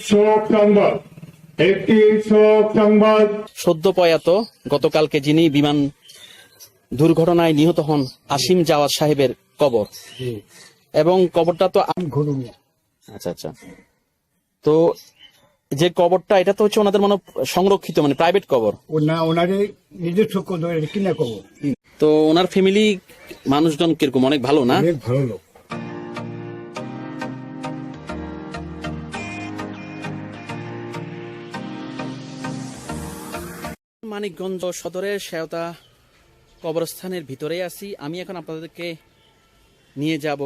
শোক সংবাদ। একটি শোক সংবাদ। সদ্য প্রয়াত গতকালকে যিনি বিমান দুর্ঘটনায় নিহত হন আসিম জাওয়াদ সাহেবের কবর। এবং কবরটা তো আচ্ছা আচ্ছা। তো যে কবরটা এটা তো হচ্ছে ওনাদের মানে সংরক্ষিত মানে প্রাইভেট কবর। ওনা ওনারে নিজস্ব কিনা কবর? তো ওনার ফ্যামিলি মানুষজন কীরকম? অনেক ভালো না? অনেক ভালো লোক। মানিকগঞ্জ সদরের শেওতা কবরস্থানের ভিতরে আছি। আমি এখন আপনাদেরকে নিয়ে যাব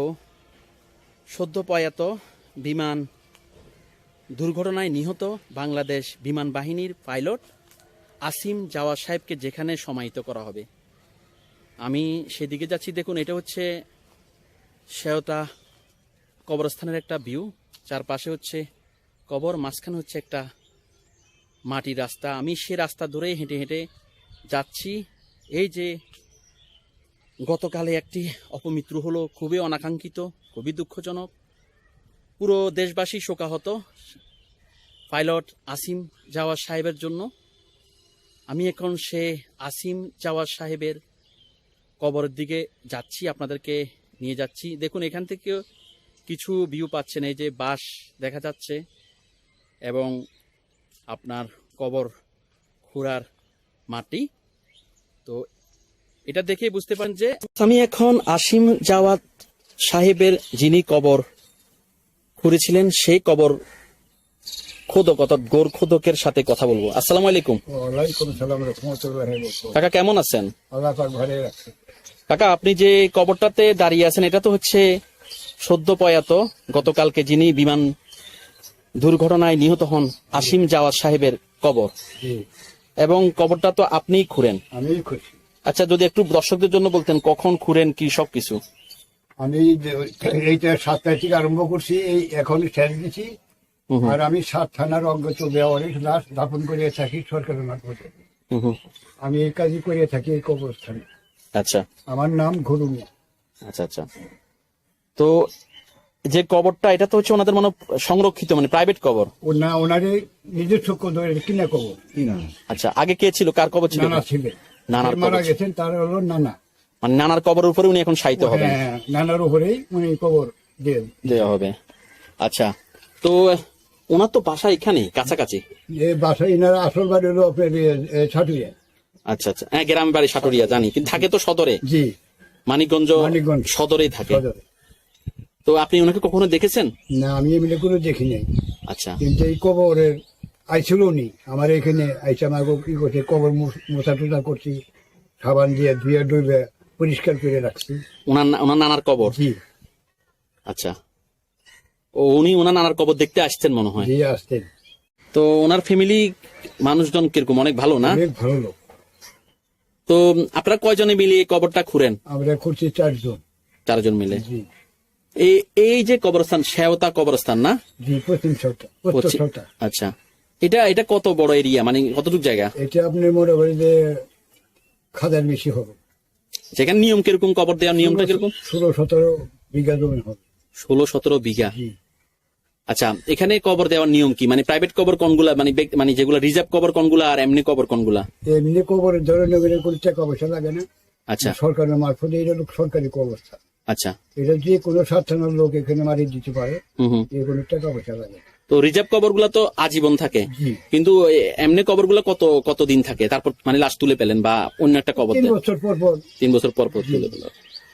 সদ্য প্রয়াত বিমান দুর্ঘটনায় নিহত বাংলাদেশ বিমান বাহিনীর পাইলট আসিম জাওয়া সাহেবকে যেখানে সমাহিত করা হবে। আমি সেদিকে যাচ্ছি। দেখুন, এটা হচ্ছে শেওতা কবরস্থানের একটা ভিউ চারপাশে হচ্ছে কবর, মাঝখানে হচ্ছে একটা মাটির রাস্তা, আমি সে রাস্তা ধরেই হেঁটে হেঁটে যাচ্ছি। এই যে গতকালে একটি অপমৃত্যু হলো, খুবই অনাকাঙ্ক্ষিত, খুবই দুঃখজনক। পুরো দেশবাসী শোকাহত পাইলট আসিম জাওয়ার সাহেবের জন্য। আমি এখন সে আসিম জাওয়ার সাহেবের কবরের দিকে যাচ্ছি, আপনাদেরকে নিয়ে যাচ্ছি। দেখুন, এখান থেকে কিছু ভিউ পাচ্ছেন, এই যে বাস দেখা যাচ্ছে এবং আপনার কবর খুঁড়ার মাটি। তো এটা দেখে বুঝতে পারেন যে আমি এখন আসিম জাওয়াত সাহেবের যিনি কবর খুঁড়েছিলেন সেই কবর খোদক অর্থাৎ গোর খোদকের সাথে কথা বলব। আসসালামু আলাইকুম। কাকা কেমন আছেন? কাকা আপনি যে কবরটাতে দাঁড়িয়ে আছেন এটা তো হচ্ছে সদ্য প্রয়াত গতকালকে যিনি বিমান দুর্ঘটনায় নিহত হন আসিম জাওয়াত সাহেবের কবর। এবং কবরটা তো আপনিই খুঁড়েন। আচ্ছা যদি একটু দর্শকদের জন্য বলতেন কখন খুঁড়েন কি সব কিছু? আমি এইটা সাতটা থেকে আরম্ভ করছি এই এখন শেষ দিছি। আর আমি সাত থানার অজ্ঞত দেওয়ারের লাশ দাপন করিয়ে থাকি সরকারের মারফতে আমি এই কাজই করিয়ে থাকি এই কবরস্থানে। আচ্ছা। আমার নাম ঘুরুমিয়া আচ্ছা আচ্ছা। তো যে কবরটা এটা তো হচ্ছে ওনাদের মানে সংরক্ষিত মানে প্রাইভেট কবর। ওনা ওনারে নিজস্ব কদর কিনা কবর? আচ্ছা আগে কে ছিল? কার কবর ছিল নানা ছিলেন নানার মারা কবর ছিল। গেছেন তার হলো নানা। মানে নানার কবরের উপরে উনি এখন সাহিত্য হবেন। হ্যাঁ নানার উপরেই উনি কবর দেন দেওয়া হবে। আচ্ছা তো ওনার তো বাসা এখানে কাছাকাছি? বাসায় ইনার আসল বাড়ি হলো ছাটুয়া আচ্ছা আচ্ছা হ্যাঁ গ্রাম বাড়ি সাটুরিয়া জানি কিন্তু থাকে তো সদরে। জি। মানিকগঞ্জ মানিকগঞ্জ। সদরেই থাকে। সদরে। তো আপনি ওনাকে কখনো দেখেছেন? না আমি এমনি কোনো দেখি নাই। আচ্ছা। কিন্তু এই কবরের আইছিল উনি। আমার এখানে আইসা আমাকে কি করছে কবর মোছা টুচা করছি সাবান দিয়ে ধুয়ে ডুবে পরিষ্কার করে রাখছি। ওনার ওনার নানার কবর? জি। আচ্ছা। ও উনি ওনার নানার কবর দেখতে আসছেন মনে হয়। জি আসতেন। তো ওনার ফ্যামিলি মানুষজন কীরকম? অনেক ভালো না? অনেক ভালো লোক। তো আপনারা কয়জনে মিলে এই কবরটা খুঁড়েন? আমরা খুঁড়ছি চারজন। চারজন মিলে। জি। এই যে কবরস্থান শেওতা কবরস্থান না? আচ্ছা। এটা এটা কত বড় এরিয়া? মানে কতটুকু জায়গা? এটা আপনি মনে যে খাদার বেশি হবে। সেখানে নিয়ম কীরকম কবর দেওয়ার নিয়মটা কীরকম? ষোলো সতেরো বিঘা জমি হবে। ষোলো সতেরো বিঘা। আচ্ছা এখানে কবর দেওয়ার নিয়ম কি? মানে প্রাইভেট কবর কোনগুলা মানে মানে যেগুলো রিজার্ভ কবর কোনগুলা আর এমনি কবর কোনগুলা? এমনি কবরের ধরে নেবেন কোনো টাকা পয়সা লাগে না। আচ্ছা। সরকারের মারফত এটা সরকারি কবরস্থা আচ্ছা। এটা যে কোনো সাধারণ লোক এখানে দিতে পারে কোনো টাকা পয়সা লাগে তো রিজার্ভ কবরগুলা তো আজীবন থাকে। কিন্তু এমনি কবরগুলা কত কত দিন থাকে? তারপর মানে লাশ তুলে পেলেন বা অন্য একটা কবর তিন বছর পর পর। তিন বছর পর পর তুলে পেলেন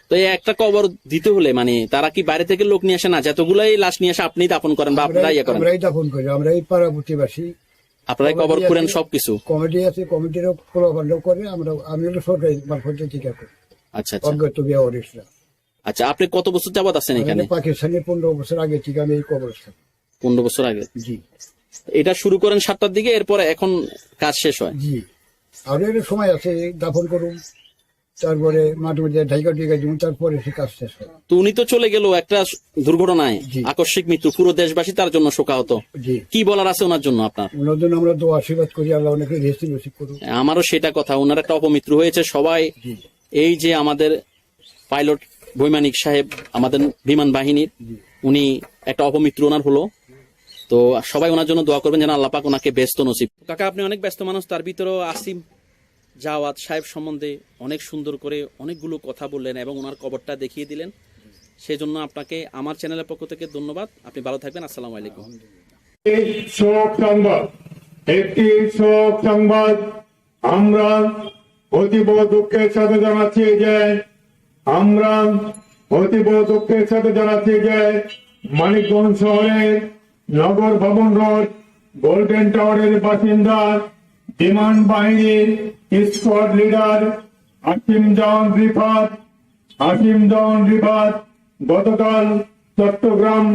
তো এই একটা কবর দিতে হলে মানে তারা কি বাইরে থেকে লোক নিয়ে আসে না? যতগুলাই লাশ নিয়ে আসে আপনি দাপন করেন বা আপনারা ইয়ে করেন? আমরাই দাপন করি। আমরা এই পাড়া প্রতিবাসী। আপনারাই কবর খুঁড়েন সবকিছু? কমিটি আছে কমিটিরও প্রভান্ড করে। আমরা আমি সরকারি মারফতে টিকা করি। আচ্ছা আচ্ছা। অজ্ঞাত বিয়া আচ্ছা আপনি কত বছর যাবত আছেন এখানে? পাকিস্তানের পনেরো বছর আগে থেকে আমি এই কবরস্থান পনেরো বছর আগে? জি। এটা শুরু করেন সাতটার দিকে এরপরে এখন কাজ শেষ হয়? জি। আর এর সময় আছে দাপন করুন তারপরে মাঠে মধ্যে ঢাইকা টিকা দিন তারপরে সে কাজ শেষ হয়। তো উনি তো চলে গেল একটা দুর্ঘটনায় আকস্মিক মৃত্যু পুরো দেশবাসী তার জন্য শোকাহত। কি বলার আছে ওনার জন্য আপনার? ওনার জন্য আমরা তো আশীর্বাদ করি আল্লাহ অনেকে রেসি বেশি করুন আমারও সেটা কথা ওনার একটা অপমৃত্যু হয়েছে সবাই। এই যে আমাদের পাইলট বৈমানিক সাহেব আমাদের বিমান বাহিনীর উনি একটা অপমৃত্যু ওনার হলো। তো সবাই ওনার জন্য দোয়া করবেন যেন আল্লাহ পাক ওনাকে ব্যস্ত নসিব। কাকা আপনি অনেক ব্যস্ত মানুষ তার ভিতরেও আসিম জাওয়াত সাহেব সম্বন্ধে অনেক সুন্দর করে অনেকগুলো কথা বললেন এবং ওনার কবরটা দেখিয়ে দিলেন। সেই জন্য আপনাকে আমার চ্যানেলের পক্ষ থেকে ধন্যবাদ। আপনি ভালো থাকবেন আসসালাম আলাইকুম। এই শোক সংবাদ একটি শোক সংবাদ আমরা অতীব দুঃখের সাথে জানাচ্ছি যে আমরা অতীব দুঃখের সাথে জানাচ্ছি যে মানিকগঞ্জ শহরের নগর ভবন রোড গোল্ডেন টাওয়ারের বাসিন্দা, বিমান বাহিনীর স্কোয়াড লিডার আসিম জন রিফাত। আসিম জন রিফাত গতকাল চট্টগ্রাম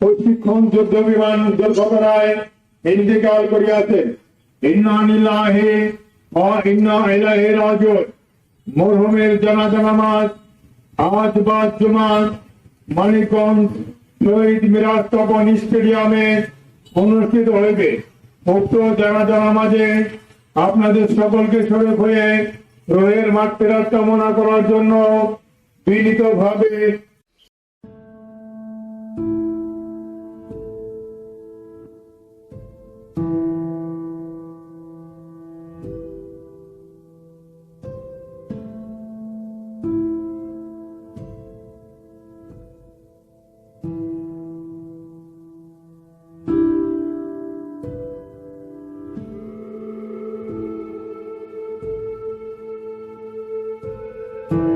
প্রশিক্ষণ যুদ্ধ বিমান দুর্ঘটনায় ইন্তেকাল করিয়াছেন ইন্না নিল্লাহি ওয়া ইন্না ইলাইহি রাজিউন। মরহুমের জানাজা নামাজ আজ বর্তমান মানিকগঞ্জ শহীদ মিরাজ তপন স্টেডিয়ামে অনুষ্ঠিত হইবে। উক্ত জানাজা মাঝে আপনাদের সকলকে সরে হয়ে রোহের মাঠ ফেরার কামনা করার জন্য বিনীতভাবে ভালো